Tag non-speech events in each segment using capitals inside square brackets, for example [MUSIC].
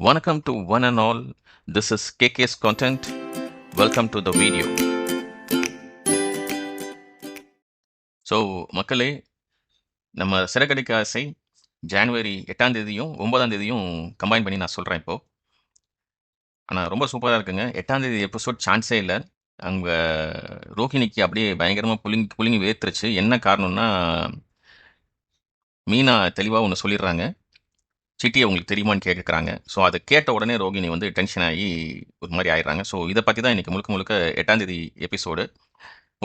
Welcome to one and all. This is KK's content. Welcome to the video. So மக்களே நம்ம சிறகடிக்க ஆசை January எட்டாம் தேதியும் ஒன்பதாம் தேதியும் கம்பைன் பண்ணி நான் சொல்கிறேன் இப்போது ஆனால் ரொம்ப சூப்பராக இருக்குங்க எட்டாம் தேதி எபிசோட் சான்ஸே இல்லை அங்கே ரோஹிணிக்கு அப்படியே பயங்கரமாக புளிங்கி புளிங்கி வேர்த்துருச்சு என்ன காரணம்னா மீனா தெளிவாக ஒன்று சொல்லிடுறாங்க சிட்டியை உங்களுக்கு தெரியுமான்னு கேட்குறாங்க. ஸோ அதை கேட்ட உடனே ரோகிணி வந்து டென்ஷன் ஆகி ஒரு மாதிரி ஆயிடுறாங்க. ஸோ இதை பற்றி தான் இன்றைக்கி முழுக்க முழுக்க எட்டாம் தேதி எபிசோடு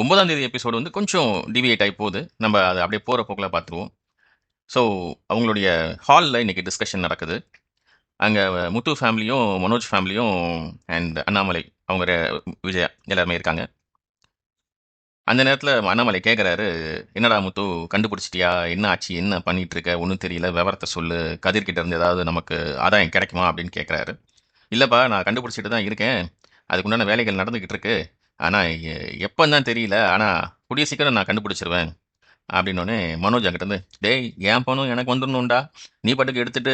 ஒன்பதாம் தேதி எபிசோடு வந்து கொஞ்சம் டிவியேட் ஆகி போகுது. நம்ம அதை அப்படியே போகிற போக்கில் பார்த்துருவோம். ஸோ அவங்களுடைய ஹாலில் இன்றைக்கி டிஸ்கஷன் நடக்குது. அங்கே முத்து ஃபேமிலியும் மனோஜ் ஃபேமிலியும் அண்ட் அண்ணாமலை அவங்க விஜயா எல்லாருமே இருக்காங்க. அந்த நேரத்தில் அண்ணாமலை கேட்குறாரு என்னடா முத்து கண்டுபிடிச்சிட்டியா? என்ன ஆச்சு? என்ன பண்ணிட்டு இருக்க ஒன்றும் தெரியல. விவரத்தை சொல்லு. கதிர்கிட்ட இருந்து ஏதாவது நமக்கு ஆதாயம் கிடைக்குமா? அப்படின்னு கேட்குறாரு இல்லைப்பா நான் கண்டுபிடிச்சிட்டு தான் இருக்கேன். அதுக்குண்டான வேலைகள் நடந்துக்கிட்டு இருக்கு. ஆனால் எப்போ தான் தெரியல. ஆனால் கூடிய சீக்கிரம் நான் கண்டுபிடிச்சிருவேன். அப்படின்னோடனே மனோஜ் அங்கிட்ட டேய் என் பணம் எனக்கு வந்துடணும்டா. நீ பாட்டுக்கு எடுத்துகிட்டு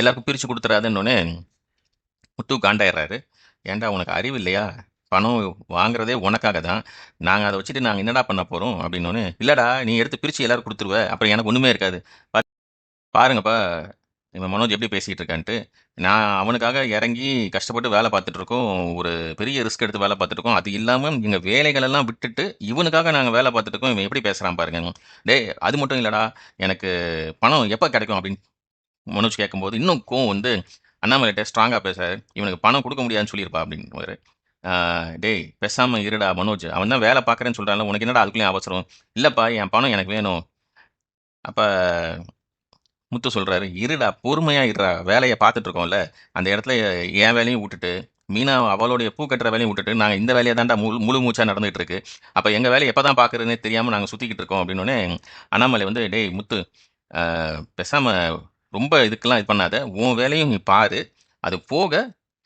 எல்லாருக்கும் பிரித்து கொடுத்துறாதுன்னொடனே முத்து காண்டாயிடுறாரு. ஏன்டா உனக்கு அறிவு இல்லையா? பணம் வாங்குறதே உனக்காக தான் நாங்கள் அதை வச்சுட்டு நாங்கள் என்னடா பண்ண போகிறோம் அப்படின்னோடனே இல்லைடா நீ எடுத்து பிரித்து எல்லோரும் கொடுத்துருவ. அப்புறம் எனக்கு ஒன்றுமே இருக்காது. பா- பாருங்கப்பா இவன் மனோஜ் எப்படி பேசிகிட்டு இருக்கான்ட்டு. நான் அவனுக்காக இறங்கி கஷ்டப்பட்டு வேலை பார்த்துட்ருக்கோம் ஒரு பெரிய ரிஸ்க் எடுத்து வேலை பார்த்துட்ருக்கோம் அது இல்லாமல் எங்கள் வேலைகளெல்லாம் விட்டுட்டு இவனுக்காக நாங்கள் வேலை பார்த்துட்ருக்கோம் இவன் எப்படி பேசுகிறான் பாருங்க. டேய் அது மட்டும் இல்லைடா. எனக்கு பணம் எப்போ கிடைக்கும் அப்படின்னு மனோஜ் கேட்கும்போது இன்னும் கோவம் வந்து அண்ணாமலைகிட்ட ஸ்ட்ராங்காக பேச இவனுக்கு பணம் கொடுக்க முடியாதுன்னு சொல்லியிருப்பா அப்படின்னு டேய் பேசாமல் இருடா மனோஜ். அவன் தான் வேலை பார்க்குறேன்னு சொல்கிறான்ல உனக்கு என்னடா அதுக்குள்ளேயும் அவசரம்? இல்லைப்பா என் பணம் எனக்கு வேணும். அப்போ முத்து சொல்கிறாரு இருடா பொறுமையாக இருடா. வேலையை பார்த்துட்ருக்கோம்ல அந்த இடத்துல என் வேலையும் விட்டுட்டு மீனா அவளுடைய பூ கட்டுற வேலையும் விட்டுட்டு நாங்கள் இந்த வேலையை தான்டா முழு முழு மூச்சாக நடந்துகிட்டு இருக்கு. அப்போ எங்கள் வேலையை எப்போ தான் பார்க்குறதுனே தெரியாமல் நாங்கள் சுற்றிக்கிட்டு இருக்கோம் அப்படின்னோடனே அண்ணாமலை வந்து டேய் முத்து பேசாமல் ரொம்ப இதுக்கெல்லாம் இது பண்ணாத. உன் வேலையும் நீ பாரு. அது போக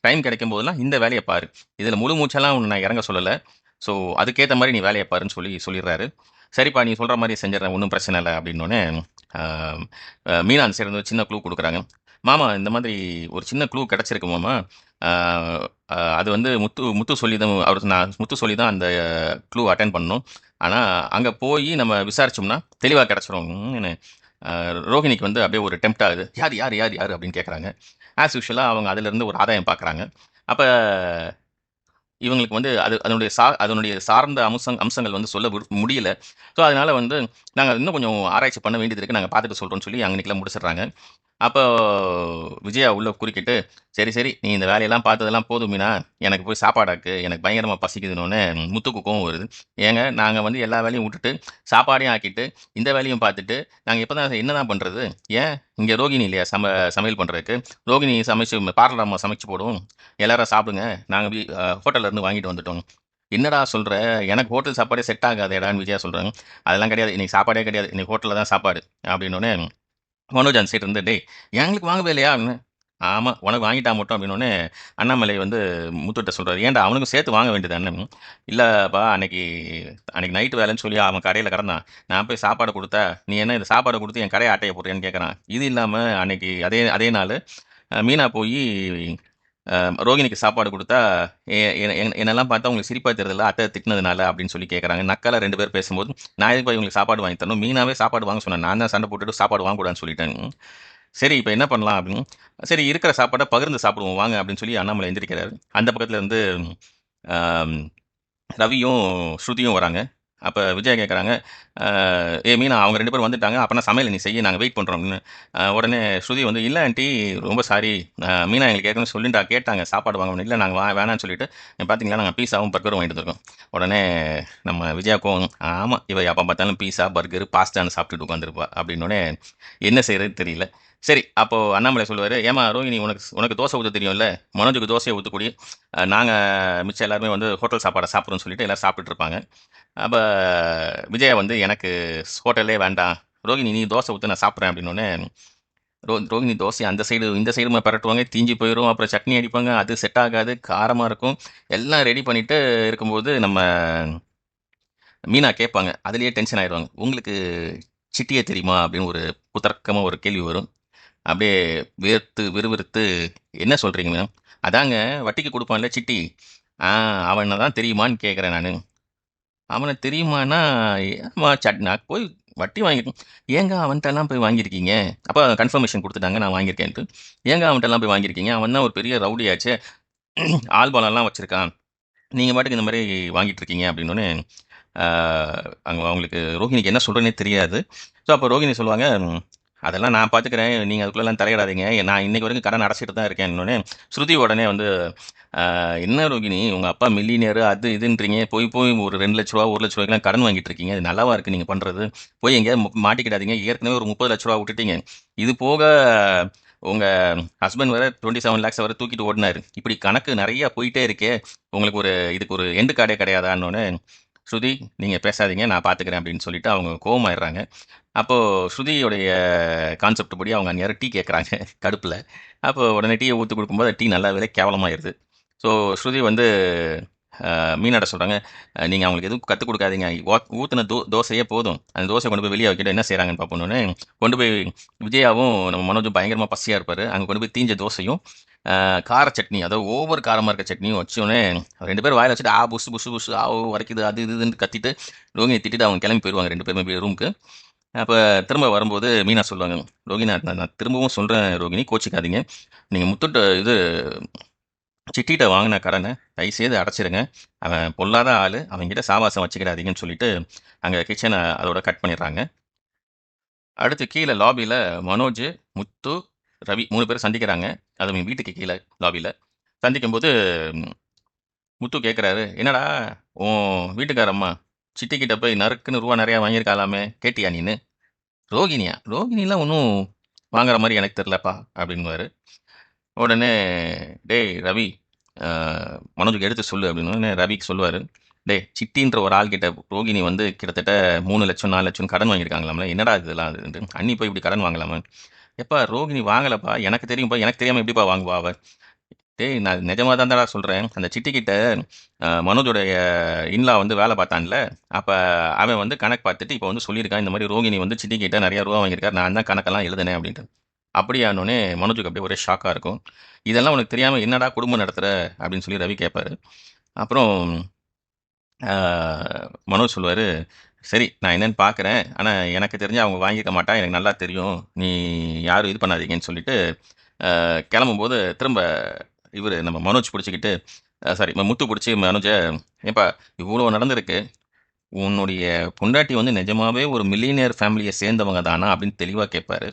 டைம் கிடைக்கும் போதெல்லாம் இந்த வேலையை பாரு. இதில் முழு மூச்செல்லாம் உன்னை நான் இறங்க சொல்லலை. ஸோ அதுக்கேற்ற மாதிரி நீ வேலையை பாருன்னு சொல்லி சொல்லிடுறாரு. சரிப்பா நீ சொல்கிற மாதிரி செஞ்சிடறேன். ஒன்றும் பிரச்சனை இல்லை அப்படின்னோடனே மீனான் சேர்ந்து மீனா சின்ன க்ளூ கொடுக்குறாங்க. மாமா இந்த மாதிரி ஒரு சின்ன க்ளூ கிடச்சிருக்கு மாமா. அது வந்து முத்து முத்து சொல்லி தான் அவர் நான் முத்து சொல்லி தான் அந்த க்ளூ அட்டன் பண்ணணும் ஆனால் அங்கே போய் நம்ம விசாரிச்சோம்னா தெளிவாக கிடச்சிரும். ரோஹிணிக்கு வந்து அப்படியே ஒரு டெம்ட் ஆகுது. யார் யார் யார் யார்? அப்படின்னு கேட்குறாங்க ஆஸ் யூஷுவலாக அவங்க அதிலிருந்து ஒரு ஆதாயம் பார்க்குறாங்க அப்போ இவங்களுக்கு வந்து அது அதனுடைய சா அதனுடைய சார்ந்த அம்சங் அம்சங்கள் வந்து சொல்ல முடியல. ஸோ அதனால வந்து நாங்கள் இன்னும் கொஞ்சம் ஆராய்ச்சி பண்ண வேண்டியது இருக்குது நாங்கள் பார்த்துட்டு சொல்கிறோம்னு சொல்லி அன்னைக்கெல்லாம் முடிச்சிடுறாங்க. அப்போ விஜயா உள்ள குறுக்கிட்டு சரி சரி நீ இந்த வேலையெல்லாம் பார்த்ததெல்லாம் போதும் மீனா. எனக்கு போய் சாப்பாடாக்கு எனக்கு பயங்கரமாக பசிக்குதுன்னு முத்துக்குக்கும் வருது. ஏங்க நாங்கள் வந்து எல்லா வேலையும் விட்டுட்டு சாப்பாடையும் ஆக்கிட்டு இந்த வேலையும் பார்த்துட்டு நாங்கள் இப்போ தான் என்ன தான் பண்ணுறது ஏன்? இங்கே ரோகிணி இல்லையா? சம சமையல் பண்ணுறதுக்கு ரோகிணி சமைச்சு பார்லர் சமைச்சு போடுவோம் எல்லாரும் சாப்பிடுங்க. நாங்கள் ஹோட்டல்லேருந்து வாங்கிட்டு வந்துட்டோம். என்னடா சொல்கிற எனக்கு ஹோட்டல் சாப்பாடே செட் ஆகாதேடான்னு விஜயா சொல்கிறாங்க அதெல்லாம் கிடையாது. இன்றைக்கி சாப்பாடே கிடையாது. இன்னைக்கு ஹோட்டலில் தான் சாப்பாடு. அப்படின்னோடனே மனோஜ் அந்த இருந்து டேய் எங்களுக்கு வாங்கவே இல்லையா? ஆமாம் உனக்கு வாங்கிட்டா மட்டும் அப்படின்னோடனே அண்ணாமலை வந்து முத்துட்ட சொல்கிறார் ஏன்டா அவனுக்கும் சேர்த்து வாங்க வேண்டியது அண்ணன் இல்லைப்பா அன்னைக்கு அன்னைக்கு நைட்டு வேலைன்னு சொல்லி அவன் கடையில் கிடந்தான். நான் போய் சாப்பாடு கொடுத்தா நீ என்ன இந்த சாப்பாடை கொடுத்து என் கடையை ஆட்டையை போடுறேன்னு கேட்குறான் இது இல்லாமல் அன்னைக்கு அதே அதே நாள் மீனா போய் ரோகிணிக்கு சாப்பாடு கொடுத்தா என்னெல்லாம் பார்த்தா உங்களுக்கு சிரிப்பா தெரியல அத்தை திட்டினதுனால அப்படின்னு சொல்லி கேட்குறாங்க நக்கால ரெண்டு பேர் பேசும்போது நான் எதுக்கு போய் உங்களுக்கு சாப்பாடு வாங்கி தரணும்? மீனாவே சாப்பாடு வாங்க சொன்னேன். நான் தான் சண்டை போட்டுட்டு சாப்பாடு வாங்கக்கூடாதுன்னு சொல்லிட்டேன். சரி இப்போ என்ன பண்ணலாம் அப்படின்னு சரி இருக்கிற சாப்பாடை பகிர்ந்து சாப்பிடுவோம். வாங்க அப்படின்னு சொல்லி அண்ணாமலை எந்திரிக்கிறாரு. அந்த பக்கத்தில் இருந்து ரவியும் ஸ்ருதியும் வராங்க. அப்போ விஜய் கேட்குறாங்க ஏ மீனா அவங்க ரெண்டு பேரும் வந்துட்டாங்க. அப்போனா சமையல் நீ செய்ய. நாங்கள் வெயிட் பண்ணுறோம் உடனே ஸ்ருதி வந்து இல்லை ஆண்டி ரொம்ப சாரி மீனா எங்களுக்கு ஏற்கனவே சொல்லிட்டா கேட்டாங்க. சாப்பாடு வாங்கணும் இல்லை நாங்கள் வா வேணாம்னு சொல்லிட்டு பார்த்தீங்களா நாங்கள் பீஸாவும் பர்கரும் வாங்கிட்டு இருக்கோம் உடனே நம்ம விஜயாக்கும் ஆமாம் இவ எப்போ பார்த்தாலும் பீஸா பர்கர் பாஸ்தான்னு சாப்பிட்டுட்டு உட்காந்துருப்பா அப்படின்னோடனே என்ன செய்யறது தெரியல. சரி அப்போது அண்ணாமலை சொல்லுவார் ஏமா ரோஹிணி உனக்கு உனக்கு தோசை ஊற்ற தெரியும்ல? மனோஜுக்கு தோசையை ஊற்றக்கூடிய நாங்கள் மிச்சம் எல்லாருமே வந்து ஹோட்டல் சாப்பாடை சாப்பிட்றோம்னு சொல்லிட்டு எல்லோரும் சாப்பிட்டுட்டு இருப்பாங்க. அப்போ விஜயா வந்து எனக்கு ஹோட்டலே வேண்டாம். ரோகிணி நீ தோசை ஊற்று நான் சாப்பிட்றேன் அப்படின்னோடனே ரோ ரோகிணி தோசை அந்த சைடு இந்த சைடு பரட்டுவாங்க தீஞ்சு போயிடும் அப்புறம் சட்னி அடிப்பாங்க அது செட் ஆகாது காரமாக இருக்கும். எல்லாம் ரெடி பண்ணிட்டு இருக்கும்போது நம்ம மீனா கேட்பாங்க. அதுலேயே டென்ஷன் ஆயிடுவாங்க. உங்களுக்கு சிட்டியே தெரியுமா? அப்படின்னு ஒரு புத்தர்க்கமாக ஒரு கேள்வி வரும். அப்படியே வேர்த்து விறுவிறுத்து என்ன சொல்கிறீங்க மேம் அதாங்க வட்டிக்கு கொடுப்பான்ல சிட்டி. ஆ அவனை தான் தெரியுமான்னு கேட்குறேன் நான். அவனை தெரியுமானா? ஆமா சட் நான் போய் வட்டி வாங்கிட்டேன் ஏங்க அவன்கிட்டலாம் போய் வாங்கியிருக்கீங்க? அப்போ கன்ஃபர்மேஷன் கொடுத்துட்டாங்க நான் வாங்கியிருக்கேன்ட்டு. ஏங்க அவன்கிட்டலாம் போய் வாங்கியிருக்கீங்க? அவன் தான் ஒரு பெரிய ரவுடியாச்சு. ஆல்பாலெல்லாம் வச்சுருக்கான். நீங்கள் பாட்டுக்கு இந்த மாதிரி வாங்கிட்டு இருக்கீங்க அப்படின்னு அங்கே அவங்களுக்கு ரோஹிணிக்கு என்ன சொல்கிறேனே தெரியாது. ஸோ அப்போ ரோஹிணி சொல்லுவாங்க அதெல்லாம் நான் பார்த்துக்கிறேன் நீங்கள் அதுக்குள்ளெல்லாம் தலையிடாதீங்க. நான் இன்னைக்கு வரைக்கும் கடன் அடைச்சிட்டு தான் இருக்கேன் இன்னொன்னே ஸ்ருதி உடனே வந்து என்ன ரோகிணி உங்கள் அப்பா மில்லினியர் அது இதுன்றீங்க. போய் போய் ஒரு ரெண்டு லட்ச ரூபா ஒரு லட்ச ரூபாய்க்குலாம் கடன் வாங்கிட்டு இருக்கீங்க. அது நல்லாவா இருக்குது நீங்கள் பண்ணுறது போய் எங்கேயாவது மாட்டிக்கிடாதீங்க. ஏற்கனவே ஒரு முப்பது லட்ச ரூபா விட்டுட்டீங்க. இது போக உங்கள் ஹஸ்பண்ட் வர டுவெண்ட்டி செவன் லேக்ஸ் வரை தூக்கிட்டு ஓடினார். இப்படி கணக்கு நிறையா போயிட்டே இருக்கே. உங்களுக்கு ஒரு இதுக்கு ஒரு எண்டு கார்டே கிடையாதான்னு ஸ்ருதி நீங்கள் பேசாதீங்க நான் பார்த்துக்கிறேன் அப்படின்னு சொல்லிட்டு அவங்க கோவமாயிடுறாங்க. அப்போது ஸ்ருதியோடைய கான்செப்ட் படி அவங்க அந்நேரம் டீ கேட்குறாங்க [LAUGHS] கடுப்பில். அப்போ உடனே டீயை ஊற்றி கொடுக்கும்போது டீ நல்லாவே கேவலமாயிருது. ஸோ ஸ்ருதி வந்து மீனாட சொல்கிறாங்க நீங்கள் அவங்களுக்கு எதுவும் கற்றுக் கொடுக்காதீங்க. ஊற்றின தோ தோசையே போதும். அந்த தோசை கொண்டு போய் வெளியே வைக்கிட்டு என்ன செய்கிறாங்கன்னு பார்ப்போன்னே கொண்டு போய் விஜயாவும் நம்ம மனோஜும் பயங்கரமாக பசியாக இருப்பார். அங்கே கொண்டு போய் தீஞ்ச தோசையும் கார சட்னி அதாவது ஓவர் காரமாக இருக்க சட்னியும் வச்சோடனே ரெண்டு பேரும் வாயில் வச்சுட்டு ஆ புசு புசு புசு ஆ வரைக்குது அது இதுன்னு கத்திட்டு ரோகிணி திட்டிட்டு அவங்க கிளம்பி போயிடுவாங்க ரெண்டு பேருமே ரூமுக்கு அப்போ திரும்ப வரும்போது மீனா சொல்லுவாங்க ரோகிணி நான் நான் திரும்பவும் சொல்கிறேன் ரோகிணி கோச்சிக்காதீங்க. நீங்கள் முத்துட்ட இது சிட்டிகிட்ட வாங்கின கடனை தயவுசெய்து அடைச்சிருங்க. அவன் பொல்லாத ஆள் அவங்ககிட்ட சாவாசம் வச்சுக்கிடாதீங்கன்னு சொல்லிட்டு அங்கே கிச்சனை அதோட கட் பண்ணிடுறாங்க. அடுத்து கீழே லாபியில் மனோஜ் முத்து ரவி மூணு பேர் சந்திக்கிறாங்க. அது அவங்க வீட்டுக்கு கீழே லாபியில் சந்திக்கும்போது போது முத்து கேட்குறாரு என்னடா உன் வீட்டுக்கார அம்மா சிட்டிக்கிட்ட போய் நறுக்குன்னு ரூபா நிறையா வாங்கியிருக்காளாமே கேட்டியா நீனு? ரோகிணியா? ரோகிணிலாம் ஒன்றும் வாங்குற மாதிரி எனக்கு தெரிலப்பா அப்படின்வாரு உடனே டேய் ரவி மனோஜுக்கு எடுத்து சொல்லு அப்படின்னு உடனே ரவிக்கு சொல்லுவார். டேய் சிட்டின்ற ஒரு ஆள்கிட்ட ரோகிணி வந்து கிட்டத்தட்ட மூணு லட்சம் நாலு லட்சம் கடன் வாங்கியிருக்காங்களாம்ல என்னடா இதெல்லாம்? அது அண்ணி போய் இப்படி கடன் வாங்கலாமா. எப்பா ரோகிணி வாங்கலப்பா? எனக்கு தெரியும்ப்பா எனக்கு தெரியாமல் எப்படிப்பா வாங்குவா அவர் டேய் நான் நிஜமாக தான் தான்டா சொல்கிறேன் அந்த சிட்டிக்கிட்ட மனோஜோடைய இன்லா வந்து வேலை பார்த்தான்ல? அப்போ அவன் வந்து கணக்கு பார்த்துட்டு இப்போ வந்து சொல்லியிருக்கான் இந்த மாதிரி ரோகிணி வந்து சிட்டிக்கிட்ட நிறைய ரூபா வாங்கியிருக்காரு நான் தான் கணக்கெல்லாம் எழுதுனேன் அப்படின்ட்டு. அப்படியானோடனே மனோஜுக்கு அப்படியே ஒரே ஷாக்காக இருக்கும். இதெல்லாம் உனக்கு தெரியாமல் என்னடா குடும்பம் நடத்துகிற அப்படின்னு சொல்லி ரவி கேட்பாரு அப்புறம் மனோஜ் சொல்லுவார் சரி நான் என்னென்னு பார்க்குறேன் ஆனால் எனக்கு தெரிஞ்சு அவங்க வாங்கிக்க மாட்டா. எனக்கு நல்லா தெரியும். நீ யாரும் இது பண்ணாதீங்கன்னு சொல்லிட்டு கிளம்பும்போது திரும்ப இவர் நம்ம மனோஜ் பிடிச்சிக்கிட்டு சாரி முத்து பிடிச்சி மனோஜை ஏப்பா இவ்வளோ நடந்திருக்கு. உன்னுடைய பொண்டாட்டி வந்து நிஜமாவே ஒரு மில்லியனியர் ஃபேமிலியை சேர்ந்தவங்க தானா அப்படின்னு தெளிவாக கேட்பாரு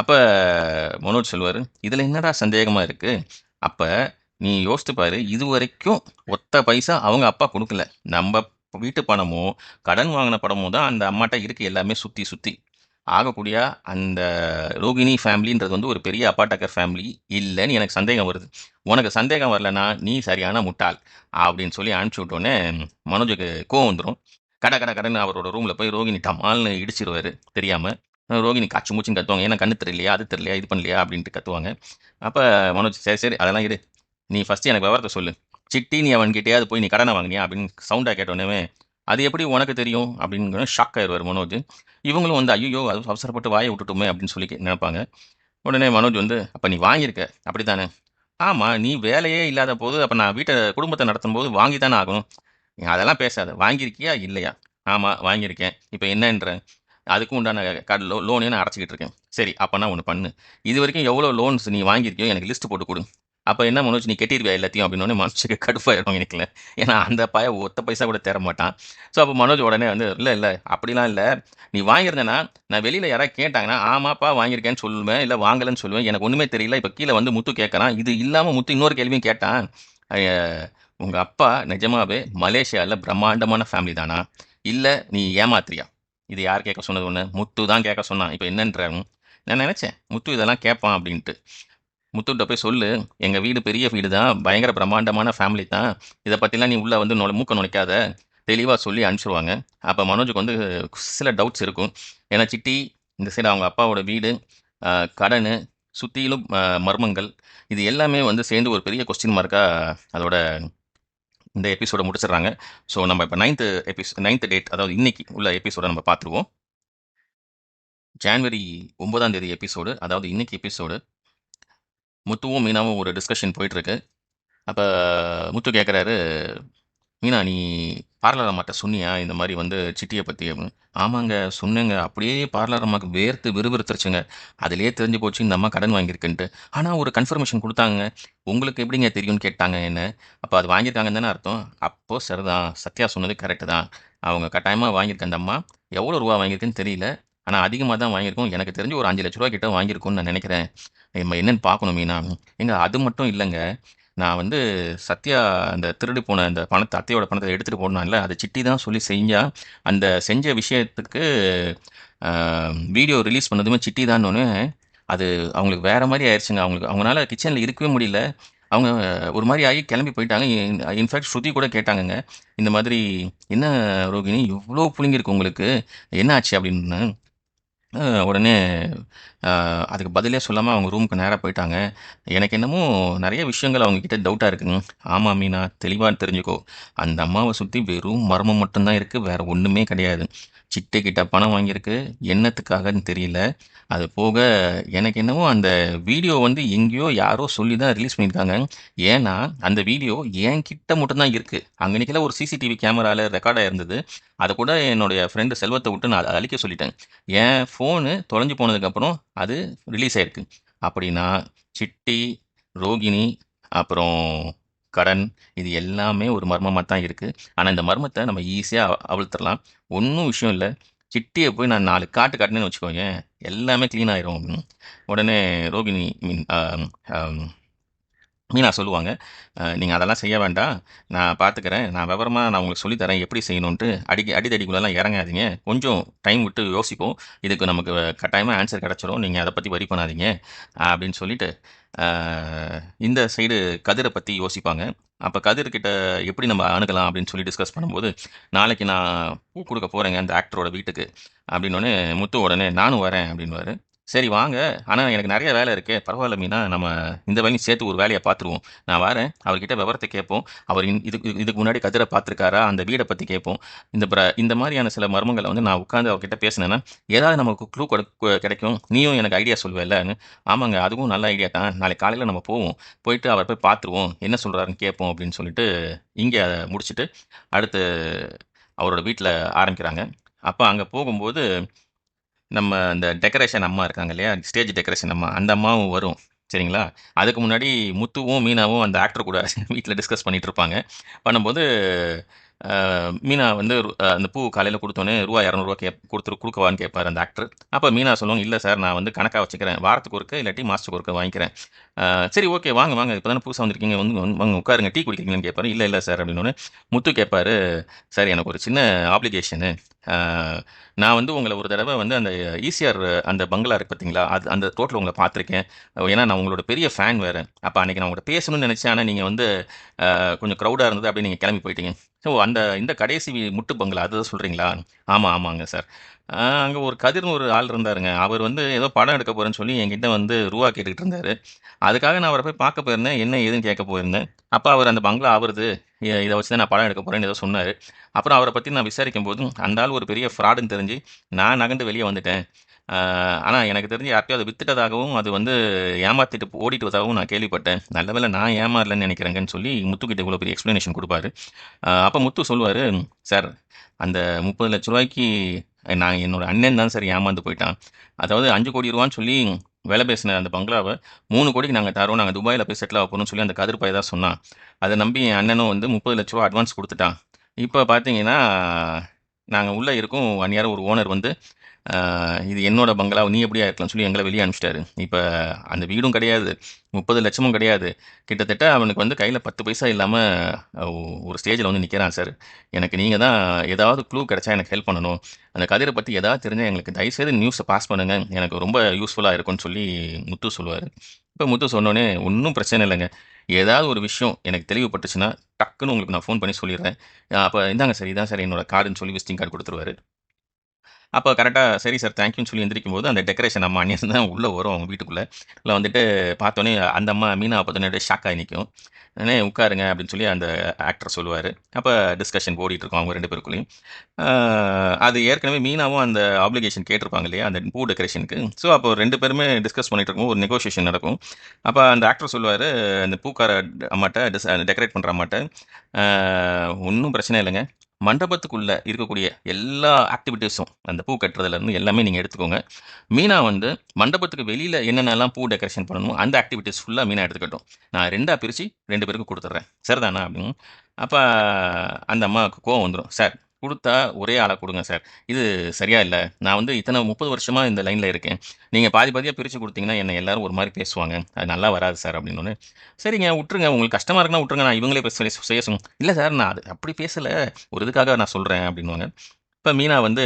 அப்போ மனோஜ் சொல்லுவார் இதில் என்னடா சந்தேகமாக இருக்குது அப்போ நீ யோசித்து பாரு இது வரைக்கும் ஒத்த பைசா அவங்க அப்பா கொடுக்கல. நம்ம வீட்டு பணமோ கடன் வாங்கின படமோ தான் அந்த அம்மாட்ட இருக்குது எல்லாமே சுற்றி சுற்றி ஆகக்கூடிய அந்த ரோகிணி ஃபேமிலின்றது வந்து ஒரு பெரிய அப்பாட்டக்கர் ஃபேமிலி இல்லைன்னு எனக்கு சந்தேகம் வருது. உனக்கு சந்தேகம் வரலனா நீ சரியான முட்டாள் அப்படின்னு சொல்லி அனுப்பிச்சி விட்டோன்னே மனோஜுக்கு கோவம் வந்துடும் கடை கடை கடைன்னு அவரோட ரூமில் போய் ரோகிணி டமால்னு இடிச்சிருவார் தெரியாமல் ரோகிணி காய்ச்சி மூச்சுன்னு கத்துவாங்க. ஏன்னா கண்ணு தெரியலையா அது தெரியலையா இது பண்ணலையா அப்படின்ட்டு கத்துவாங்க. அப்போ மனோஜ் சரி சரி அதெல்லாம் இரு. நீ ஃபஸ்ட்டு எனக்கு விவரத்தை சொல்லு. சிட்டி நீ அவன்கிட்டயாவது போய் நீ கடனை வாங்கினியா அப்படின்னு சவுண்டாக கேட்டோன்னே அது எப்படி உனக்கு தெரியும்? அப்படின்னு ஷாக் ஆயிடுவார் மனோஜ். இவங்களும் வந்து ஐயோ அது அவசரப்பட்டு வாயை விட்டுட்டோமே அப்படின்னு சொல்லி நினைப்பாங்க. உடனே மனோஜ் வந்து அப்போ நீ வாங்கியிருக்க அப்படி தானே ஆமாம் நீ வேலையே இல்லாத போது அப்போ நான் வீட்டை குடும்பத்தை நடத்தும் போது வாங்கி தானே ஆகணும். நீ அதெல்லாம் பேசாத வாங்கியிருக்கியா இல்லையா? ஆமாம் வாங்கியிருக்கேன். இப்போ என்னன்ற? அதுக்கும் உண்டான கட லோ லோனையும் நான் அடைச்சிக்கிட்டு இருக்கேன். சரி அப்போனா ஒன்று பண்ணு. இது வரைக்கும் எவ்வளோ லோன்ஸ் நீ வாங்கியிருக்கியோ எனக்கு லிஸ்ட் போட்டு கொடு. அப்போ என்ன மனோஜ் நீ கெட்டிருவியா எல்லாத்தையும் அப்படின்னு மனுஷனுக்கு கடுப்பாயிடும் எனக்குல. ஏன்னா அந்த பய ஒத்த பைசா கூட தர மாட்டான். ஸோ அப்போ மனோஜ் உடனே வந்து இல்லை இல்லை அப்படிலாம் இல்லை. நீ வாங்கியிருந்தேன்னா நான் வெளியில் யாராவது கேட்டாங்கன்னா ஆமாப்பா வாங்கியிருக்கேன்னு சொல்லுவேன் இல்லை வாங்கலைன்னு சொல்லுவேன். எனக்கு ஒன்றுமே தெரியல. இப்போ கீழே வந்து முத்து கேட்குறான் இது இல்லாமல் முத்து இன்னொரு கேள்வியும் கேட்டான். உங்கள் அப்பா நிஜமாவே மலேசியாவில் பிரம்மாண்டமான ஃபேமிலி தானா? இல்லை நீ ஏமாத்திரியா இது யார் கேட்க சொன்னது ஒன்று முத்து தான் கேட்க சொன்னான். இப்போ என்னன்ற நான் நினச்சேன் முத்து இதெல்லாம் கேட்பான் அப்படின்ட்டு. முத்துட்ட போய் சொல்லு. எங்கள் வீடு பெரிய வீடு தான் பயங்கர பிரம்மாண்டமான ஃபேமிலி தான். இதை பற்றிலாம் நீ உள்ளே வந்து நுழை மூக்க நுழைக்காத. தெளிவாக சொல்லி அனுப்பிச்சிருவாங்க. அப்போ மனோஜுக்கு வந்து சில டவுட்ஸ் இருக்கும். ஏன்னா சிட்டி இந்த சைடு அவங்க அப்பாவோட வீடு கடன் சுற்றிலும் மர்மங்கள். இது எல்லாமே வந்து சேர்ந்து ஒரு பெரிய கொஸ்டின் மார்க்காக அதோட இந்த எபிசோடை முடிச்சிடுறாங்க. ஸோ நம்ம இப்போ நைன்த்து எபிஸ் நைன்த்து டேட் அதாவது இன்னைக்கு உள்ள எபிசோடை நம்ம பார்த்துருவோம். ஜான்வரி ஒன்பதாம் தேதி எபிசோடு அதாவது இன்னைக்கு எபிசோடு முத்துவும் மீனாவும் ஒரு டிஸ்கஷன் போயிட்டுருக்கு. அப்போ முத்து கேட்குறாரு மீனா நீ பார்லர் அம்மாட்ட சொன்னியா? இந்த மாதிரி வந்து சிட்டியை பற்றி அப்படின்னு. ஆமாங்க சொன்னேங்க. அப்படியே பார்லர் அம்மாவுக்கு வேர்த்து விறுவிறுத்துருச்சுங்க. அதிலே தெரிஞ்சு போச்சு இந்த அம்மா கடன் வாங்கியிருக்குன்ட்டு. ஆனால் ஒரு கன்ஃபர்மேஷன் கொடுத்தாங்க. உங்களுக்கு எப்படிங்க தெரியும்னு கேட்டாங்க என்ன? அப்போ அது வாங்கியிருக்காங்கன்னு தானே அர்த்தம். அப்போது சரிதான். சத்யா சொன்னது கரெக்டு தான். அவங்க கட்டாயமாக வாங்கியிருக்க அந்த அம்மா. எவ்வளோ ரூபா வாங்கியிருக்குன்னு தெரியல. ஆனால் அதிகமாக தான் வாங்கியிருக்கோம். எனக்கு தெரிஞ்சு ஒரு அஞ்சு லட்ச ரூபா கிட்ட வாங்கியிருக்கும்னு நான் நினைக்கிறேன். நம்ம என்னன்னு பார்க்கணும் மீனா. எங்க அது மட்டும் இல்லைங்க. நான் வந்து சத்யா அந்த திருடு போன அந்த பணத்தை அத்தையோட பணத்தை எடுத்துகிட்டு போனான்ல அதை சிட்டி தான் சொல்லி செஞ்சால் அந்த செஞ்ச விஷயத்துக்கு வீடியோ ரிலீஸ் பண்ணதுமே சிட்டி தான்னு அது அவங்களுக்கு வேறு மாதிரி ஆயிடுச்சுங்க அவங்களுக்கு அவங்களால கிச்சனில் இருக்கவே முடியல. அவங்க ஒரு மாதிரி ஆகி கிளம்பி போயிட்டாங்க. இன்ஃபேக்ட் ஸ்ருதி கூட கேட்டாங்கங்க இந்த மாதிரி என்ன ரோகிணி இவ்வளோ புளிங்கிருக்கு உங்களுக்கு? என்ன ஆச்சு? அப்படின்னு. உடனே அதுக்கு பதிலே சொல்லாமல் அவங்க ரூமுக்கு நேராக போயிட்டாங்க. எனக்கு என்னமோ நிறைய விஷயங்கள் அவங்கக்கிட்ட டவுட்டாக இருக்குங்க ஆமாம் மீனா தெளிவாக தெரிஞ்சுக்கோ. அந்த அம்மாவை சுற்றி வெறும் மர்மம் மட்டும்தான் இருக்குது வேறு ஒன்றுமே கிடையாது. சிட்டை கிட்ட பணம் வாங்கியிருக்கு என்னத்துக்காகன்னு தெரியல. அது போக எனக்கு என்னவோ அந்த வீடியோ வந்து எங்கேயோ யாரோ சொல்லி தான் ரிலீஸ் பண்ணியிருக்காங்க. ஏன்னா அந்த வீடியோ என் கிட்ட மட்டும்தான் இருக்குது அங்கே ஒரு சிசிடிவி கேமராவில் ரெக்கார்டாக இருந்தது அதை கூட என்னுடைய ஃப்ரெண்டு செல்வத்தை விட்டு நான் அதை அழிக்க சொல்லிட்டேன். என் ஃபோனு தொலைஞ்சு போனதுக்கப்புறம் அது ரிலீஸ் ஆயிருக்கு. அப்படின்னா சிட்டி ரோகிணி அப்புறம் கடன் இது எல்லாமே ஒரு மர்மமாக தான் இருக்குது ஆனால் இந்த மர்மத்தை நம்ம ஈஸியாக அவிழ்த்துடலாம் ஒன்றும் விஷயம் இல்லை. சிட்டியை போய் நான் நாலு காட்டு காட்டினேன்னு வச்சுக்கோங்க எல்லாமே க்ளீன் ஆயிரும் அப்படின்னு. உடனே ரோகிணி மீன் um, um, மீனா சொல்லுவாங்க நீங்கள் அதெல்லாம் செய்ய வேண்டாம். நான் பார்த்துக்கிறேன் நான் விவரமாக நான் உங்களுக்கு சொல்லித்தரேன் எப்படி செய்யணுன்ட்டு அடிக்க அடித்தடிக்குள்ளெல்லாம் இறங்காதீங்க. கொஞ்சம் டைம் விட்டு யோசிப்போம். இதுக்கு நமக்கு கட்டாயமாக ஆன்சர் கிடச்சிரும். நீங்கள் அதை பற்றி வரி பண்ணாதீங்க. அப்படின்னு சொல்லிட்டு இந்த சைடு கதிரை பற்றி யோசிப்பாங்க. அப்போ கதிர்கிட்ட எப்படி நம்ம அணுகலாம் அப்படின்னு சொல்லி டிஸ்கஸ் பண்ணும்போது நாளைக்கு நான் பூ கொடுக்க போகிறேங்க அந்த ஆக்டரோட வீட்டுக்கு. அப்படின்னோடனே முத்து உடனே நானும் வரேன். அப்படின்னுவாரு. சரி வாங்க. ஆனால் எனக்கு நிறைய வேலை இருக்கு. பரவாயில்ல மீனா. நம்ம இந்த வேலையும் சேர்த்து ஒரு வேலையை பார்த்துருவோம். நான் வரேன். அவர்கிட்ட விவரத்தை கேட்போம். அவர் இதுக்கு இதுக்கு முன்னாடி கதிரை பார்த்துருக்காரா? அந்த வீடை பற்றி கேட்போம். இந்த ப்ர இந்த மாதிரியான சில மர்மங்களை வந்து நான் உட்காந்து அவர்கிட்ட பேசினேன்னா ஏதாவது நமக்கு க்ளூ கிடைக்கும். நீயும் எனக்கு ஐடியா சொல்வேல்லன்னு ஆமாங்க அதுவும் நல்ல ஐடியா தான். நாளைக்கு காலையில் நம்ம போவோம். போயிட்டு அவர் போய் பார்த்துருவோம். என்ன சொல்கிறாருன்னு கேட்போம் அப்படின்னு சொல்லிட்டு இங்கே அதை முடிச்சுட்டு அடுத்து அவரோட வீட்டில் ஆரம்பிக்கிறாங்க. அப்போ அங்கே போகும்போது நம்ம அந்த டெக்கரேஷன் அம்மா இருக்காங்க இல்லையா? ஸ்டேஜ் டெக்கரேஷன் அம்மா. அந்த அம்மாவும் வரும். சரிங்களா? அதுக்கு முன்னாடி முத்துவும் மீனாவும் அந்த ஆக்டர் கூட [LAUGHS] வீட்டில் டிஸ்கஸ் பண்ணிட்டு இருப்பாங்க. பண்ணும்போது மீனா வந்து அந்த பூ காலையில் கொடுத்தோன்னே ரூபா இரநூறுவா கே கொடுத்துரு கொடுக்கவான்னு கேட்பார் அந்த ஆக்டர் அப்போ மீனா சொல்லுவாங்க இல்லை சார் நான் வந்து கணக்காக வச்சுக்கிறேன். வாரத்துக்கு ஒருக்க இல்லாட்டி மாதத்துக்கு ஒருக்க வாங்கிக்கிறேன். சரி ஓகே வாங்க வாங்க. இப்போ தானே புதுசாக வந்திருக்கீங்க. வந்து வந்து வாங்க உட்காருங்க. டீ குடிக்கிறீங்கன்னு கேட்பாரு இல்லை இல்லை சார். அப்படின்னு முத்து கேட்பாரு சார் எனக்கு ஒரு சின்ன ஆப்ளிகேஷனு நான் வந்து உங்களை ஒரு தடவை வந்து அந்த ஈசிஆர் அந்த பங்களா இருக்கு பார்த்தீங்களா அது அந்த தோட்டில் உங்களை பார்த்துருக்கேன் ஏன்னா நான் உங்களோட பெரிய ஃபேன் வேறு. அப்போ அன்றைக்கி நான் உங்கள்கிட்ட பேசணும்னு நினச்சேன். ஆனால் நீங்கள் வந்து கொஞ்சம் க்ரௌடாக இருந்தது. அப்படி நீங்கள் கிளம்பி போயிட்டீங்க. ஸோ அந்த இந்த கடைசி முட்டு பங்களா அதுதான் சொல்கிறீங்களா ஆமாம் ஆமாங்க சார் அங்கே ஒரு கதிர்னு ஒரு ஆள் இருந்தாருங்க. அவர் வந்து ஏதோ படம் எடுக்க போகிறேன்னு சொல்லி என்கிட்ட வந்து ரூபா கேட்டுக்கிட்டு இருந்தார். அதுக்காக நான் அவரை போய் பார்க்க போயிருந்தேன். என்ன ஏதுன்னு கேட்க போயிருந்தேன். அப்போ அவர் அந்த பங்களா ஆவருது இதை வச்சு தான் நான் படம் எடுக்க போகிறேன்னு ஏதோ சொன்னார். அப்புறம் அவரை பற்றி நான் விசாரிக்கும் போது அந்த ஆள் ஒரு பெரிய ஃப்ராடுன்னு தெரிஞ்சு நான் நகர்ந்து வெளியே வந்துட்டேன். ஆனால் எனக்கு தெரிஞ்சு யார்கிட்டயோ அதை வித்துட்டதாகவும் அது வந்து ஏமாத்திட்டு ஓடிட்டு வந்ததாகவும் நான் கேள்விப்பட்டேன். நல்ல வேலை நான் ஏமாறலன்னு நினைக்கிறேங்கன்னு சொல்லி முத்துக்கிட்ட இவ்வளோ பெரிய எக்ஸ்ப்ளனேஷன் கொடுப்பாரு. அப்போ முத்து சொல்லுவார் சார் அந்த முப்பது லட்ச ரூபாய்க்கு நான் என்னோட அண்ணன் தான் சார் ஏமாந்து போயிட்டான். அதாவது அஞ்சு கோடி ரூபான்னு சொல்லி வேலை பேசின அந்த பங்களாவை மூணு கோடிக்கு நாங்கள் தரோம். நாங்கள் துபாயில் போய் செட்டில் ஆக போகிறோம்னு சொல்லி அந்த கதிர் பைய தான் சொன்னான். அதை நம்பி என் அண்ணனும் வந்து முப்பது லட்ச ரூபா அட்வான்ஸ் கொடுத்துட்டான். இப்போ பார்த்தீங்கன்னா நாங்கள் உள்ளே இருக்கும் ஒன் ஒரு ஓனர் வந்து இது என்னோட பங்களா நீ எப்படியா இருக்கலாம்னு சொல்லி எங்களை வெளியே அனுப்பிச்சிட்டாரு. இப்போ அந்த வீடும் கிடையாது. முப்பது லட்சமும் கிடையாது. கிட்டத்தட்ட அவனுக்கு வந்து கையில் பத்து பைசா இல்லாமல் ஒரு ஸ்டேஜில் வந்து நிற்கிறான் சார். எனக்கு நீங்கள் தான் ஏதாவது க்ளூ கிடச்சா எனக்கு ஹெல்ப் பண்ணணும். அந்த கதிரை பற்றி ஏதாவது தெரிஞ்சால் எங்களுக்கு தயவுசெய்து நியூஸை பாஸ் பண்ணுங்கள் எனக்கு ரொம்ப யூஸ்ஃபுல்லாக இருக்கும்னு சொல்லி முத்து சொல்லுவார். இப்போ முத்து சொன்னோடனே ஒன்றும் பிரச்சனை இல்லைங்க. ஏதாவது ஒரு விஷயம் எனக்கு தெளிவுபட்டுச்சுன்னா டக்குன்னு உங்களுக்கு நான் ஃபோன் பண்ணி சொல்லிடுறேன். அப்போ இந்தாங்க சார் இதான் சார் என்னோட கார்டுன்னு சொல்லி விசிட்டிங் கார்டு கொடுத்துருவாரு. அப்போ கரெக்டாக சரி சார் தேங்க்யூன்னு சொல்லி எந்திரிக்கும் போது அந்த டெக்கரேஷன் அம்மா அண்ணன் தான் உள்ளே வரும் அவங்க வீட்டுக்குள்ளே. இல்லை வந்துட்டு பார்த்தோன்னே அந்த அம்மா மீனா பார்த்தோன்னே ஷாக் ஆகி நிற்கும் உடனே உட்காருங்க அப்படின்னு சொல்லி அந்த ஆக்டர் சொல்லுவார். அப்போ டிஸ்கஷன் ஓடிட்டுருக்கோம் அவங்க ரெண்டு பேருக்குள்ளேயும். அது ஏற்கனவே மீனாவும் அந்த ஆப்ளிகேஷன் கேட்டிருப்பாங்க இல்லையா அந்த பூ டெக்கரேஷனுக்கு ஸோ அப்போ ரெண்டு பேருமே டிஸ்கஸ் பண்ணிட்டு இருக்கும். ஒரு நெகோஷியேஷன் நடக்கும். அப்போ அந்த ஆக்டர் சொல்லுவார் அந்த பூக்கார அம்மாட்ட டிஸ் டெக்கரேட் பண்ணுற அம்மாட்ட ஒன்றும் பிரச்சனை இல்லைங்க. மண்டபத்துக்குள்ளே இருக்கக்கூடிய எல்லா ஆக்டிவிட்டீஸும் அந்த பூ கட்டுறதுலேருந்து எல்லாமே நீங்கள் எடுத்துக்கோங்க. மீனா வந்து மண்டபத்துக்கு வெளியில் என்னென்னலாம் பூ டெக்கரேஷன் பண்ணணுமோ அந்த ஆக்டிவிட்டீஸ் ஃபுல்லாக மீனா எடுத்துக்கட்டும். நான் ரெண்டாக பிரித்து ரெண்டு பேருக்கு கொடுத்துட்றேன். சரிதானா அப்படின்னு. அப்போ அந்த அம்மாவுக்கு கோவம் வந்துடும் சார் கொடுத்தா ஒரே ஆளாக கொடுங்க சார். இது சரியா இல்லை. நான் வந்து இத்தனை முப்பது வருஷமாக இந்த லைனில் இருக்கேன். நீங்கள் பாதி பாதியாக பிரித்து கொடுத்தீங்கன்னா என்னை எல்லாரும் ஒரு மாதிரி பேசுவாங்க. அது நல்லா வராது சார் அப்படின்னு சரிங்க விட்டுருங்க. உங்களுக்கு கஷ்டமாக இருக்குன்னா விட்டுருங்க. நான் இவங்களே பேச செய்ய இல்லை சார் நான் அது அப்படி பேசலை. ஒரு இதுக்காக நான் சொல்கிறேன் அப்படின்வாங்க இப்போ மீனா வந்து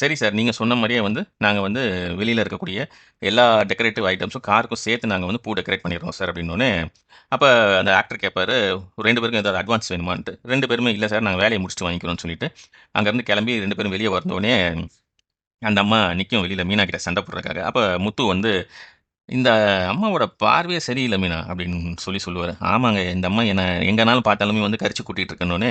சரி சார். நீங்கள் சொன்ன மாதிரியே வந்து நாங்கள் வந்து வெளியில் இருக்கக்கூடிய எல்லா டெக்கரேட்டிவ் ஐட்டம்ஸும் காருக்கும் சேர்த்து நாங்கள் வந்து பூ டெக்கரேட் பண்ணிடுறோம் சார் அப்படின்னோடனே அப்போ அந்த ஆக்டர் கேட்பார் ரெண்டு பேருக்கும் ஏதாவது அட்வான்ஸ் வேணுமான்ட்டு. ரெண்டு பேருமே இல்லை சார். நாங்கள் வேலையை முடிச்சுட்டு வாங்கிக்கிறோம்னு சொல்லிட்டு. அங்கேருந்து கிளம்பி ரெண்டு பேரும் வெளியே வந்தோடனே அந்த அம்மா நிற்கும் வெளியில் மீனா கிட்ட சண்டை போடுறதுக்காக. அப்போ முத்து வந்து இந்த அம்மாவோட பார்வையே சரியில்லை மீனா அப்படின்னு சொல்லி சொல்லுவார். ஆமாங்க இந்த அம்மா என்னை எங்கேனாலும் பார்த்தாலுமே வந்து கரிச்சு கூட்டிகிட்டு இருக்கணும்னு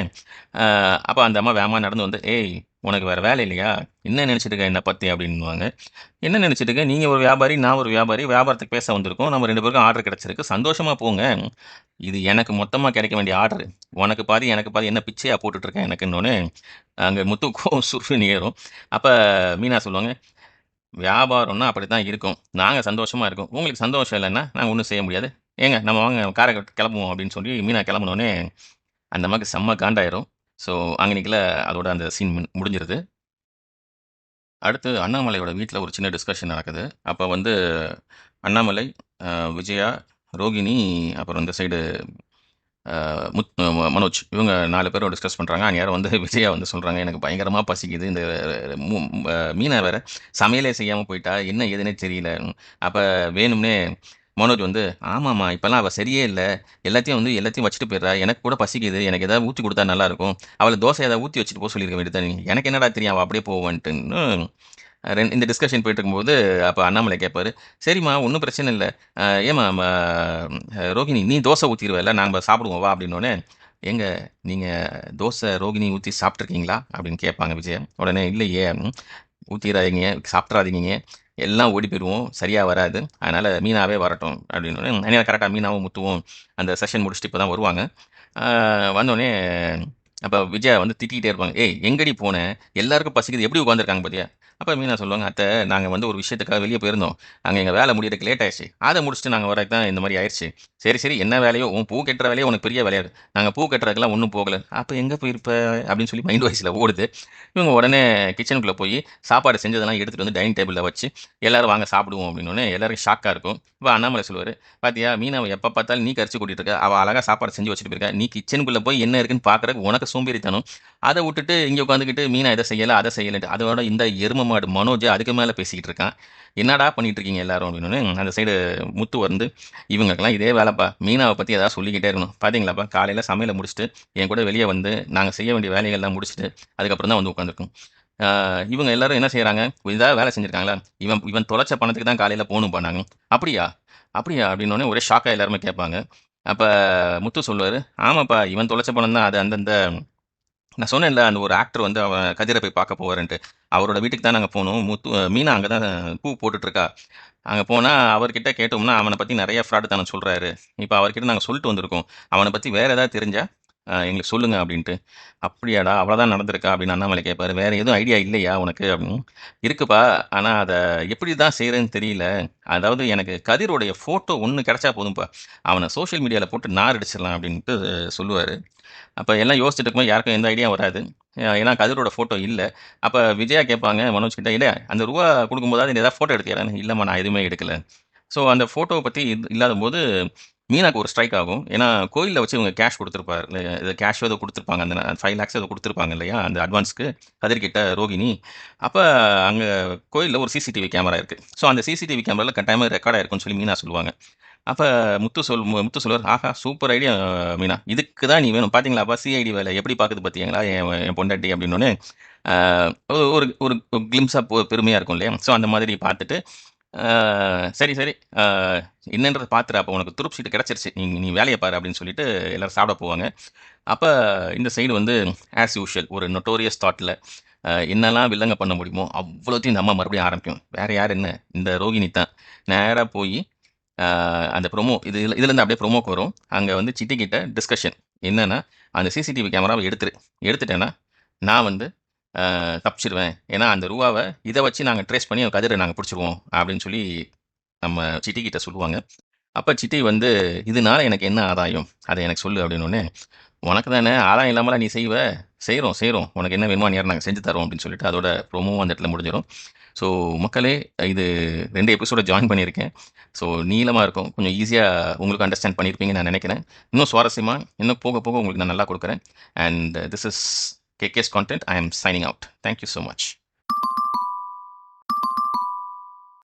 அப்போ அந்த அம்மா வேமா நடந்து வந்து ஏய் உனக்கு வேறு வேலை இல்லையா? என்ன நினச்சிட்டு இருக்க என்னை பற்றி அப்படின்னுவாங்க. என்ன நினச்சிட்டு இருக்க நீங்கள் ஒரு வியாபாரி நான் ஒரு வியாபாரி வியாபாரத்துக்கு பேச வந்திருக்கோம். நம்ம ரெண்டு பேருக்கும் ஆர்டர் கிடச்சிருக்கு. சந்தோஷமாக போங்க. இது எனக்கு மொத்தமாக கிடைக்க வேண்டிய ஆர்டர். உனக்கு பாதி எனக்கு பாதி என்ன பிச்சையாக போட்டுட்ருக்கேன் எனக்குன்னொன்று அங்கே முத்துக்கும் [LAUGHS] சுருன்னு ஏறும். அப்போ மீனா சொல்லுவாங்க வியாபாரம்னா அப்படி தான் இருக்கும். நாங்கள் சந்தோஷமாக இருக்கோம். உங்களுக்கு சந்தோஷம் இல்லைன்னா நாங்கள் ஒன்றும் செய்ய முடியாது. ஏங்க நம்ம வாங்க காரை கிளம்புவோம் அப்படின்னு சொல்லி மீனா கிளம்புனோடனே அந்த அம்மாவுக்கு செம்ம காண்டாயிரும். ஸோ அங்கனிக்கில் அதோட அந்த சீன் முடிஞ்சிருது. அடுத்து அண்ணாமலையோட வீட்டில் ஒரு சின்ன டிஸ்கஷன் நடக்குது. அப்போ வந்து அண்ணாமலை விஜயா ரோகிணி அப்புறம் இந்த சைடு முத் மனோஜ் இவங்க நாலு பேரும் டிஸ்கஸ் பண்ணுறாங்க அங்கே யாரும் வந்து [LAUGHS] விஜயா வந்து சொல்கிறாங்க எனக்கு பயங்கரமாக பசிக்குது. இந்த மீனை வேறு சமையலே செய்யாமல் போயிட்டா. என்ன ஏதுன்னே தெரியல. அப்போ வேணும்னே மனோஜ் வந்து ஆமாம்மா இப்போல்லாம் அவள் சரியே இல்லை. எல்லாத்தையும் வந்து எல்லாத்தையும் வச்சுட்டு போயிடுறா. எனக்கு கூட பசிக்குது. எனக்கு ஏதாவது ஊற்றி கொடுத்தா நல்லாயிருக்கும். அவளை தோசை ஏதாவது ஊற்றி வச்சுட்டு போக சொல்லியிருக்க வேண்டியது எனக்கு என்னடா தெரியும் அவள் அப்படியே போவான்ட்டுன்னு. ரெண்டு இந்த டிஸ்கஷன் போயிட்டு இருக்கும்போது அப்போ அண்ணாமலை கேட்பாரு சரிம்மா ஒன்றும் பிரச்சனை இல்லை. ஏம்மா ரோகிணி நீ தோசை ஊற்றிடுவல நாங்கள் சாப்பிடுவோம். வா அப்படின்னோடனே எங்க நீங்கள் தோசை ரோகிணி ஊற்றி சாப்பிட்ருக்கீங்களா அப்படின்னு கேட்பாங்க விஜய். உடனே இல்லையே. ஊற்றிடாதீங்க சாப்பிட்றாதீங்க எல்லாம் ஓடி போயிடுவோம். சரியாக வராது. அதனால் மீனாவே வரட்டும் அப்படின்னு அன்னைக்கு கரெக்டாக மீனாவும் முத்துவும் அந்த செஷன் முடிச்சுட்டு இப்போ தான் வருவாங்க வந்தோடனே அப்போ விஜயா வந்து திட்டிகிட்டே இருப்பாங்க ஏய் எங்கடி போனேன் எல்லாருக்கும் பசிக்குது. எப்படி உட்காந்துருக்காங்க பார்த்தியா அப்போ மீனா சொல்லுவாங்க அத்தை நாங்கள் வந்து ஒரு விஷயத்துக்காக வெளியே போயிருந்தோம். அங்கே எங்கள் வேலை முடியறதுக்கு லேட் ஆயிடுச்சு. அதை முடிச்சுட்டு நாங்கள் வரக்கு தான் இந்த மாதிரி ஆயிடுச்சு. சரி சரி என்ன வேலையோ உன் பூ கட்டுற வேலையோ உனக்கு பெரிய வேலையாது நாங்கள் பூ கட்டுறதுக்கெல்லாம் ஒன்றும் போகல. அப்போ எங்கே போயிருப்ப? அப்படின்னு சொல்லி மைண்ட் வாய்ஸில் ஓடுது. இவங்க உடனே கிச்சனுக்குள்ளே போய் சாப்பாடு செஞ்சதெல்லாம் எடுத்துகிட்டு வந்து டைனிங் டேபிளில் வச்சு எல்லாரும் வாங்க சாப்பிடுவோம். அப்படின்னு எல்லாருக்கும் ஷாக்காக இருக்கும். இப்போ அண்ணாமலை சொல்லுவார் பார்த்தியா மீனாவை எப்போ பார்த்தாலும் நீ கரிச்சு கூட்டிகிட்டு இருக்க. அவள் அழகாக சாப்பாடு செஞ்சு வச்சுட்டு போயிருக்கா. நீ கிச்சனுக்குள்ளே போய் என்ன இருக்குன்னு பார்க்குறக்கு உனக்கு சோம்பேறித்தனம். அதை விட்டுட்டு இங்கே உட்காந்துக்கிட்டு மீனா இதை செய்யலை அதை செய்யலைன்ட்டு. அதோட இந்த எரும மாடு மனோஜ் அதுக்கு மேலே பேசிக்கிட்டு இருக்கான். என்னடா பண்ணிகிட்டு இருக்கீங்க எல்லாரும் அப்படின்னு. அந்த சைடு முத்து வந்து இவங்களுக்கெல்லாம் இதே வேலைப்பா. மீனாவை பற்றி ஏதாவது சொல்லிக்கிட்டே இருக்கணும். பார்த்தீங்களாப்பா காலையில் சமையலை முடிச்சுட்டு என் கூட வெளியே வந்து நாங்கள் செய்ய வேண்டிய வேலைகள்லாம் முடிச்சுட்டு அதுக்கப்புறம் தான் வந்து உட்காந்துருக்கோம் இவங்க எல்லாரும் என்ன செய்கிறாங்க இதாக வேலை செஞ்சுருக்காங்களா? இவன் இவன் தொலைச்ச பணத்துக்கு தான் காலையில் போகணும் பண்ணாங்க. அப்படியா? அப்படியா? அப்படின்னோடனே ஒரே ஷாக்காக எல்லாருமே கேட்பாங்க. அப்போ முத்து சொல்லுவார் ஆமாப்பா இவன் தொலைச்ச பணம் தான் அது அந்தந்த நான் சொன்னேன்ல அந்த ஒரு ஆக்டர் வந்து அவன் கதிரை போய் பார்க்க போவாருன்ட்டு. அவரோட வீட்டுக்கு தான் நாங்கள் போனோம். முத்து மீனா அங்கே தான் பூ போட்டுட்ருக்கா. அங்கே போனால் அவர்கிட்ட கேட்டோம்னா அவனை பற்றி நிறைய ஃப்ராடு தானே சொல்கிறாரு இப்போ அவர்கிட்ட நாங்கள் சொல்லிட்டு வந்திருக்கோம். அவனை பற்றி வேறு ஏதாவது தெரிஞ்சா எங்களுக்கு சொல்லுங்கள் அப்படின்ட்டு. அப்படியாடா அவ்வளோதான் நடந்திருக்கா? அப்படின்னு அண்ணாமலை கேட்பாரு. வேறு எதுவும் ஐடியா இல்லையா உனக்கு? அப்படின்னு. இருக்குப்பா ஆனால் அதை எப்படி தான் செய்கிறேன்னு தெரியல. அதாவது எனக்கு கதிரோடைய ஃபோட்டோ ஒன்று கிடச்சா போதும்ப்பா அவனை சோஷியல் மீடியாவில் போட்டு நார் அடிச்சிடலாம் அப்படின்ட்டு சொல்லுவார். அப்போ எல்லாம் யோசிச்சுட்டு இருக்கும்போது யாருக்கும் எந்த ஐடியா வராது. ஏன்னா கதிரோட ஃபோட்டோ இல்லை. அப்போ விஜயா கேட்பாங்க மனோஜ் கிட்ட இல்லை அந்த ரூபா கொடுக்கும்போது அது ஏதாவது ஃபோட்டோ எடுத்துக்கிறேன் இல்லைம்மா நான் எதுவுமே எடுக்கல. ஸோ அந்த ஃபோட்டோவை பற்றி இல்லாத போது மீனாக்கு ஒரு ஸ்ட்ரைக் ஆகும். ஏன்னா கோயிலில் வச்சு இவங்க கேஷ் கொடுத்துருப்பாரு. இது கேஷ் ஏதோ கொடுத்துருப்பாங்க. அந்த ஃபைவ் லேக்ஸ் ஏதோ கொடுத்துருப்பாங்க இல்லையா? அந்த அட்வான்ஸ்க்கு கதிர்கிட்ட ரோகிணி. அப்போ அங்கே கோயிலில் ஒரு சிசிடிவி கேமரா இருக்குது ஸோ அந்த சிசிடிவி கேமராவில் கட்டாயமாக ரெக்கார்ட் ஆயிருக்கும்னு சொல்லி மீனா சொல்லுவாங்க. அப்போ முத்து சொல் மு- முத்து சொல்லுவார் ஆஹா சூப்பர் ஐடியா மீனா. இதுக்கு தான் நீ வேணும். பார்த்தீங்களாப்பா சிஐடி வேலை எப்படி பார்க்குது பார்த்தீங்களா என் என் பொண்டாட்டி அப்படின்னோடனே ஒரு ஒரு ஒரு கிளிம்ஸாக போ பெருமையாக இருக்கும் இல்லையா? ஸோ அந்த மாதிரி பார்த்துட்டு சரி சரி. ஆஹ், என்னன்றதை பார்த்துரு அப்போ உனக்கு துருப்பு சீட்டு கிடச்சிருச்சு. நீ நீ வேலையை பாரு அப்படின்னு சொல்லிட்டு எல்லோரும் சாப்பிட போவாங்க. அப்போ இந்த சைடு வந்து ஆஸ் யூஷுவல் ஒரு நொட்டோரியஸ் தாட்டில் என்னெல்லாம் வில்லங்க பண்ண முடியுமோ அவ்வளோத்தையும் இந்த அம்மா மறுபடியும் ஆரம்பிக்கும் வேறு யார் என்ன? இந்த ரோகிணி தான். நேராக போய் அந்த ப்ரொமோ இது இதுலேருந்து அப்படியே ப்ரொமோக்கு வரும். அங்கே வந்து சிட்டி கிட்ட டிஸ்கஷன் என்னன்னா அந்த சிசிடிவி கேமராவை எடுத்துரு. எடுத்துட்டேன்னா நான் வந்து தப்பிச்சிடுவேன் ஏன்னா அந்த ரூபாவை இதை வச்சு நாங்கள் ட்ரேஸ் பண்ணி அந்த கதிரை நாங்கள் பிடிச்சிருவோம் அப்படின்னு சொல்லி நம்ம சிட்டி கிட்ட சொல்லுவாங்க. அப்போ சிட்டி வந்து இதனால எனக்கு என்ன ஆதாயம்? அதை எனக்கு சொல்லு அப்படின்னோடனே உனக்கு தானே ஆதாயம் இல்லாமல் நீ செய்வ? செய்கிறோம் செய்கிறோம் உனக்கு என்ன வேணுமோ நேரம் நாங்கள் செஞ்சு தரோம் அப்படின்னு சொல்லிட்டு அதோட ப்ரோமோவும் அந்த இடத்துல முடிஞ்சிடும் ஸோ மக்களே இது ரெண்டு எபிசோட ஜாயின் பண்ணியிருக்கேன். ஸோ நீளமாக இருக்கும். கொஞ்சம் ஈஸியாக உங்களுக்கு அண்டர்ஸ்டாண்ட் பண்ணியிருப்பீங்கன்னு நான் நினைக்கிறேன். இன்னும் சுவாரஸ்யமாக இன்னும் போக போக உங்களுக்கு நான் நல்லா கொடுக்குறேன். And this is KKS content, I am signing out. Thank you so much.